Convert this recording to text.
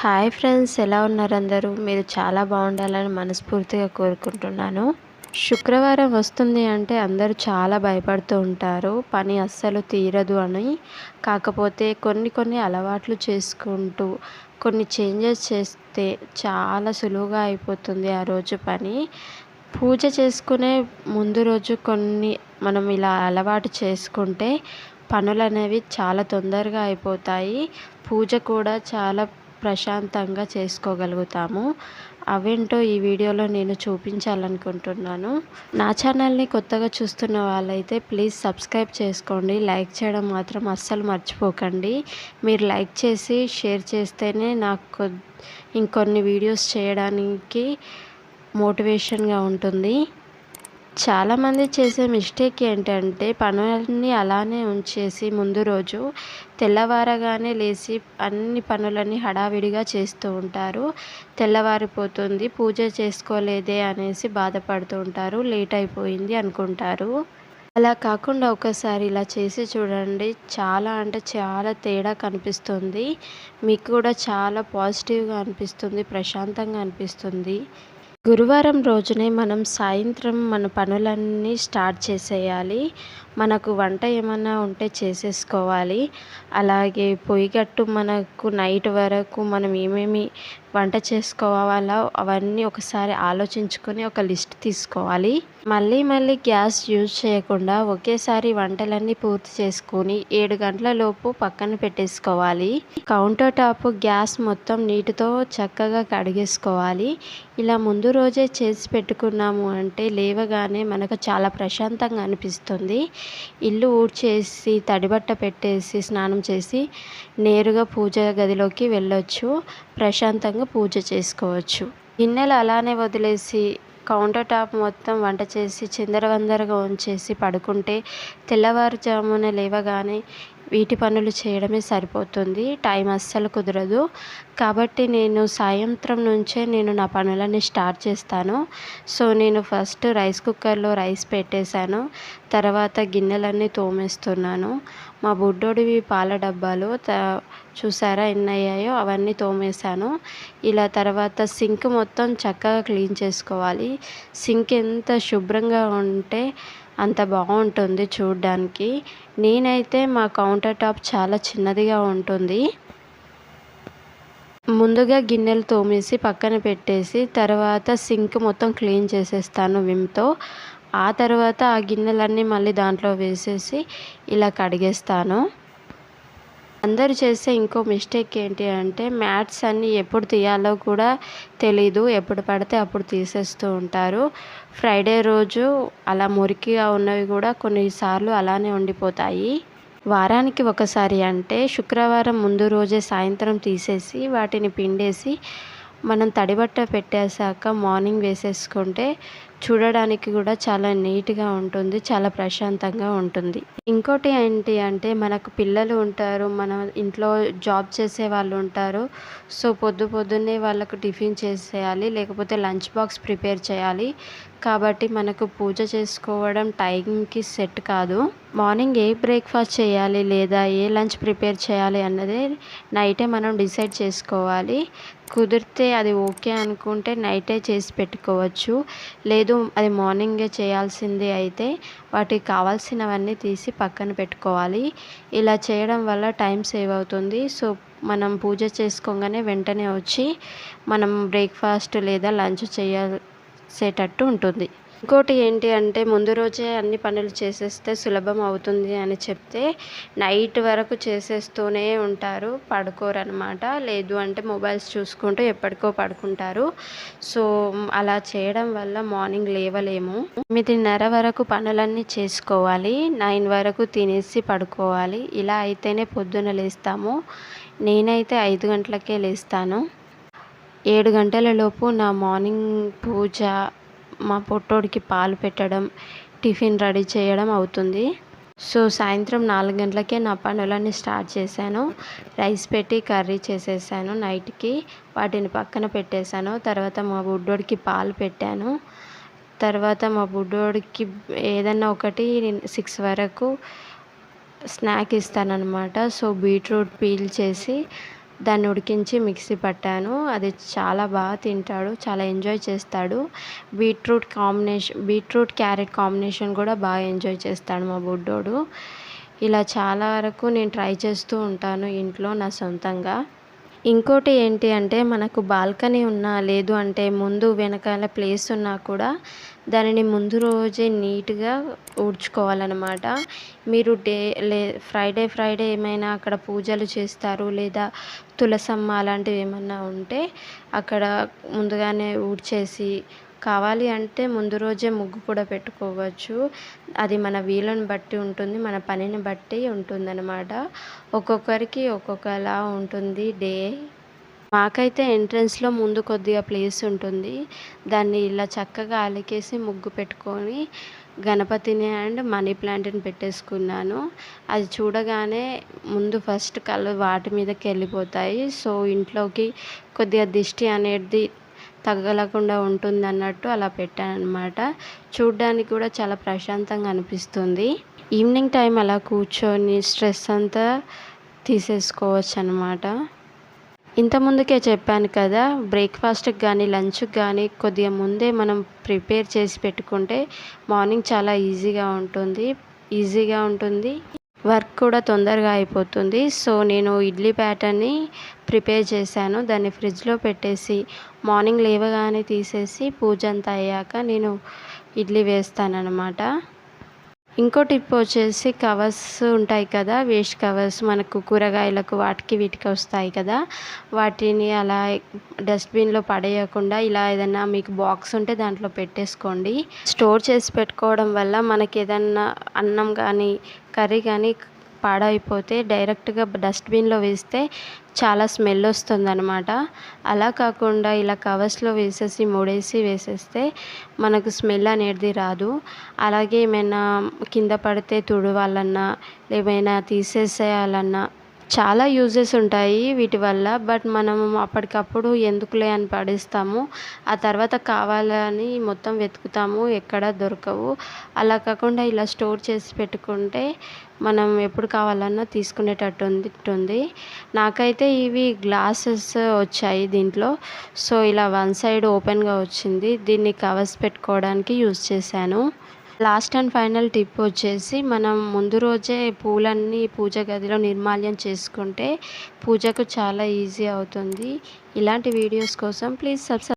Hi friends ఎలా ఉన్నారు అందరూ? మీరు చాలా బాగుండాలని మనస్ఫూర్తిగా కోరుకుంటున్నాను. శుక్రవారం వస్తుంది అంటే అందరూ చాలా భయపడుతూ ఉంటారు. పని అస్సలు తీరదు అని. కాకపోతే కొన్ని కొన్ని అలవాట్లు చేసుకుంటూ కొన్ని చేంజెస్ చేస్తే చాలా సులువుగా అయిపోతుంది ఆ రోజు పని. పూజ చేసుకునే ముందు రోజు కొన్ని మనం ఇలా అలవాటు చేసుకుంటే పనులు అనేవి చాలా తొందరగా అయిపోతాయి. పూజ కూడా చాలా ప్రశాంతంగా చేసుకోగలుగుతాము. అవేంటో ఈ వీడియోలో నేను చూపించాలనుకుంటున్నాను. నా ఛానల్ని కొత్తగా చూస్తున్న వాళ్ళైతే ప్లీజ్ సబ్స్క్రైబ్ చేసుకోండి. లైక్ చేయడం మాత్రం అస్సలు మర్చిపోకండి. మీరు లైక్ చేసి షేర్ చేస్తేనే నాకు ఇంకొన్ని వీడియోస్ చేయడానికి మోటివేషన్గా ఉంటుంది. చాలామంది చేసే మిస్టేక్ ఏంటంటే పనులన్నీ అలానే ఉంచేసి ముందు రోజు తెల్లవారగానే లేచి అన్ని పనులన్నీ హడావిడిగా చేస్తూ ఉంటారు. తెల్లవారిపోతుంది పూజ చేసుకోలేదే అనేసి బాధపడుతూ ఉంటారు. లేట్ అయిపోయింది అనుకుంటారు. అలా కాకుండా ఒకసారి ఇలా చేసి చూడండి. చాలా అంటే చాలా తేడా కనిపిస్తుంది. మీకు కూడా చాలా పాజిటివ్గా అనిపిస్తుంది ప్రశాంతంగా అనిపిస్తుంది. గురువారం రోజునే మనం సాయంత్రం మన పనులన్నీ స్టార్ట్ చేసేయాలి. మనకు వంట ఏమన్నా ఉంటే చేసేసుకోవాలి. అలాగే పొయ్యిగట్టు మనకు నైట్ వరకు మనం ఏమేమి వంట చేసుకోవాలో అవన్నీ ఒకసారి ఆలోచించుకొని ఒక లిస్ట్ తీసుకోవాలి. మళ్ళీ మళ్ళీ గ్యాస్ యూజ్ చేయకుండా ఒకేసారి వంటలన్నీ పూర్తి చేసుకొని ఏడు గంటల లోపు పక్కన పెట్టేసుకోవాలి. కౌంటర్ టాప్ గ్యాస్ మొత్తం నీటితో చక్కగా కడిగేసుకోవాలి. ఇలా ముందు రోజే చేసి పెట్టుకున్నాము అంటే లేవగానే మనకు చాలా ప్రశాంతంగా అనిపిస్తుంది. ఇల్లు ఊడ్చేసి తడిబట్ట పెట్టేసి స్నానం చేసి నేరుగా పూజ గదిలోకి వెళ్ళొచ్చు. ప్రశాంతంగా పూజ చేసుకోవచ్చు. గిన్నెలు అలానే వదిలేసి కౌంటర్ టాప్ మొత్తం వంట చేసి చిందరవందరగా ఉంచేసి పడుకుంటే తెల్లవారుజామున లేవగానే వీటి పనులు చేయడమే సరిపోతుంది. టైం అస్సలు కుదరదు. కాబట్టి నేను సాయంత్రం నుంచే నేను నా పనులన్నీ స్టార్ట్ చేస్తాను. సో నేను ఫస్ట్ రైస్ కుక్కర్లో రైస్ పెట్టేశాను. తర్వాత గిన్నెలన్నీ తోమేస్తున్నాను. మా బుడ్డోడివి పాల డబ్బాలు చూసారా ఎన్ని అయ్యాయో అవన్నీ తోమేశాను. ఇలా తర్వాత సింక్ మొత్తం చక్కగా క్లీన్ చేసుకోవాలి. సింక్ ఎంత శుభ్రంగా ఉంటే అంత బాగుంటుంది చూడ్డానికి. నేనైతే మా కౌంటర్ టాప్ చాలా చిన్నదిగా ఉంటుంది. ముందుగా గిన్నెలు తోమేసి పక్కన పెట్టేసి తర్వాత సింక్ మొత్తం క్లీన్ చేసేస్తాను విమ్తో. ఆ తర్వాత ఆ గిన్నెలన్నీ మళ్ళీ దాంట్లో వేసేసి ఇలా కడిగేస్తాను. అందరు చేసే ఇంకో మిస్టేక్ ఏంటి అంటే మ్యాట్స్ అన్నీ ఎప్పుడు తీయాలో కూడా తెలీదు. ఎప్పుడు పడితే అప్పుడు తీసేస్తూ ఉంటారు. ఫ్రైడే రోజు అలా మురికిగా ఉన్నవి కూడా కొన్నిసార్లు అలానే ఉండిపోతాయి. వారానికి ఒకసారి అంటే శుక్రవారం ముందు రోజే సాయంత్రం తీసేసి వాటిని పిండేసి మనం తడిబట్ట పెట్టేశాక మార్నింగ్ వేసేసుకుంటే చూడడానికి కూడా చాలా నీట్గా ఉంటుంది చాలా ప్రశాంతంగా ఉంటుంది. ఇంకోటి ఏంటి అంటే మనకు పిల్లలు ఉంటారు మన ఇంట్లో జాబ్ చేసే వాళ్ళు ఉంటారు. సో పొద్దు పొద్దున్నే వాళ్ళకు టిఫిన్ చేసేయాలి లేకపోతే లంచ్ బాక్స్ ప్రిపేర్ చేయాలి. కాబట్టి మనకు పూజ చేసుకోవడం టైంకి సెట్ కాదు. మార్నింగ్ ఏ బ్రేక్ఫాస్ట్ చేయాలి లేదా ఏ లంచ్ ప్రిపేర్ చేయాలి అన్నది నైటే మనం డిసైడ్ చేసుకోవాలి. కుదిరితే అది ఓకే అనుకుంటే నైటే చేసి పెట్టుకోవచ్చు. లేదు అది మార్నింగే చేయాల్సింది అయితే వాటికి కావాల్సినవన్నీ తీసి పక్కన పెట్టుకోవాలి. ఇలా చేయడం వల్ల టైం సేవ్ అవుతుంది. సో మనం పూజ చేసుకోగానే వెంటనే వచ్చి మనం బ్రేక్ఫాస్ట్ లేదా లంచ్ చేయాల్సేటట్టు ఉంటుంది. ఇంకోటి ఏంటి అంటే ముందు రోజే అన్ని పనులు చేసేస్తే సులభం అవుతుంది అని చెప్తే నైట్ వరకు చేసేస్తూనే ఉంటారు పడుకోరు అనమాట లేదు అంటే మొబైల్స్ చూసుకుంటూ ఎప్పటికో పడుకుంటారు. సో అలా చేయడం వల్ల మార్నింగ్ లేవలేము. ఎనిమిదిన్నర వరకు పనులన్నీ చేసుకోవాలి నైన్ వరకు తినేసి పడుకోవాలి. ఇలా అయితేనే పొద్దున లేస్తాము. నేనైతే ఐదు గంటలకే లేస్తాను. ఏడు గంటల లోపు నా మార్నింగ్ పూజ మా పొట్టోడికి పాలు పెట్టడం టిఫిన్ రెడీ చేయడం అవుతుంది. సో సాయంత్రం నాలుగు గంటలకే నా పనులన్నీ స్టార్ట్ చేశాను. రైస్ పెట్టి కర్రీ చేసేసాను నైట్కి. వాటిని పక్కన పెట్టేశాను. తర్వాత మా బుడ్డోడికి పాలు పెట్టాను. తర్వాత మా బుడ్డోడికి ఏదన్నా ఒకటి సిక్స్ వరకు స్నాక్ ఇస్తానన్నమాట. సో బీట్రూట్ పీల్ చేసి దాన్ని ఉడికించి మిక్సీ పట్టాను. అది చాలా బాగా తింటాడు చాలా ఎంజాయ్ చేస్తాడు. Beetroot combination beetroot carrot combination కూడా బాగా ఎంజాయ్ చేస్తాడు మా బుడ్డోడు. ఇలా చాలా వరకు నేను ట్రై చేస్తూ ఉంటాను ఇంట్లో నా సొంతంగా. ఇంకోటి ఏంటి అంటే మనకు బాల్కనీ ఉన్నా లేదు అంటే ముందు వెనకాల ప్లేస్ ఉన్నా కూడా దానిని ముందు రోజే నీట్గా ఊడ్చుకోవాలన్నమాట. మీరు డే లే ఫ్రైడే ఫ్రైడే ఏమైనా అక్కడ పూజలు చేస్తారు లేదా తులసమ్మ అలాంటివి ఏమన్నా ఉంటే అక్కడ ముందుగానే ఊడ్చేసి కావాలి అంటే ముందు రోజే ముగ్గు కూడా పెట్టుకోవచ్చు. అది మన వీలుని బట్టి ఉంటుంది మన పనిని బట్టి ఉంటుందన్నమాట. ఒక్కొక్కరికి ఒక్కొక్కలా ఉంటుంది డే. మాకైతే ఎంట్రన్స్లో ముందు కొద్దిగా ప్లేస్ ఉంటుంది. దాన్ని ఇలా చక్కగా అలికేసి ముగ్గు పెట్టుకొని గణపతిని అండ్ మనీ ప్లాంట్ని పెట్టేసుకున్నాను. అది చూడగానే ముందు ఫస్ట్ కళ్ళు వాటి మీదకి వెళ్ళిపోతాయి. సో ఇంట్లోకి కొద్దిగా దిష్టి అనేది తగలకుండా ఉంటుంది అన్నట్టు అలా పెట్టాను అనమాట చూడ్డానికి కూడా చాలా ప్రశాంతంగా అనిపిస్తుంది. ఈవినింగ్ టైం అలా కూర్చొని స్ట్రెస్ అంతా తీసేసుకోవచ్చు అనమాట ఇంత ముందుకే చెప్పాను కదా బ్రేక్ఫాస్ట్కి కానీ లంచ్కి కానీ కొద్దిగా ముందే మనం ప్రిపేర్ చేసి పెట్టుకుంటే మార్నింగ్ చాలా ఈజీగా ఉంటుంది. ఈజీగా ఉంటుంది. వర్క్ కూడా తొందరగా అయిపోతుంది. సో నేను ఇడ్లీ బ్యాటర్ని ప్రిపేర్ చేశాను. దాన్ని ఫ్రిడ్జ్లో పెట్టేసి మార్నింగ్ లేవగానే తీసేసి పూజ అంతా అయ్యాక నేను ఇడ్లీ వేస్తానన్నమాట. ఇంకో టిప్ వచ్చేసి కవర్స్ ఉంటాయి కదా వేస్ట్ కవర్స్ మనకు కూరగాయలకు వాటికి వీటికి వస్తాయి కదా. వాటిని అలా డస్ట్బిన్లో పడేయకుండా ఇలా ఏదైనా మీకు బాక్స్ ఉంటే దాంట్లో పెట్టేసుకోండి. స్టోర్ చేసి పెట్టుకోవడం వల్ల మనకి ఏదన్నా అన్నం కానీ కర్రీ కానీ పాడైపోతే డైరెక్ట్గా డస్ట్బిన్లో వేస్తే చాలా స్మెల్ వస్తుందన్నమాట. అలా కాకుండా ఇలా కవర్స్లో వేసేసి మూడేసి వేసేస్తే మనకు స్మెల్ అనేది రాదు. అలాగే ఏమైనా కింద పడితే తుడవాలన్నా ఏమైనా తీసేసేయాలన్నా చాలా యూజెస్ ఉంటాయి వీటి వల్ల బట్ మనం అప్పటికప్పుడు ఎందుకులే అని పడేస్తాము. ఆ తర్వాత కావాలని మొత్తం వెతుకుతాము ఎక్కడ దొరకవు. అలా కాకుండా ఇలా స్టోర్ చేసి పెట్టుకుంటే మనం ఎప్పుడు కావాలన్నా తీసుకునేటట్టు ఉంటుంది నాకైతే ఇవి గ్లాసెస్ వచ్చాయి దీంట్లో. సో ఇలా వన్ సైడ్ ఓపెన్గా వచ్చింది. దీన్ని కవర్స్ పెట్టుకోవడానికి యూజ్ చేశాను. లాస్ట్ అండ్ ఫైనల్ టిప్ వచ్చేసి మనం ముందు రోజే పూలన్నీ పూజ గదిలో నిర్మాల్యం చేసుకుంటే పూజకు చాలా ఈజీ అవుతుంది. ఇలాంటి వీడియోస్ కోసం ప్లీజ్ సబ్స్క్రైబ్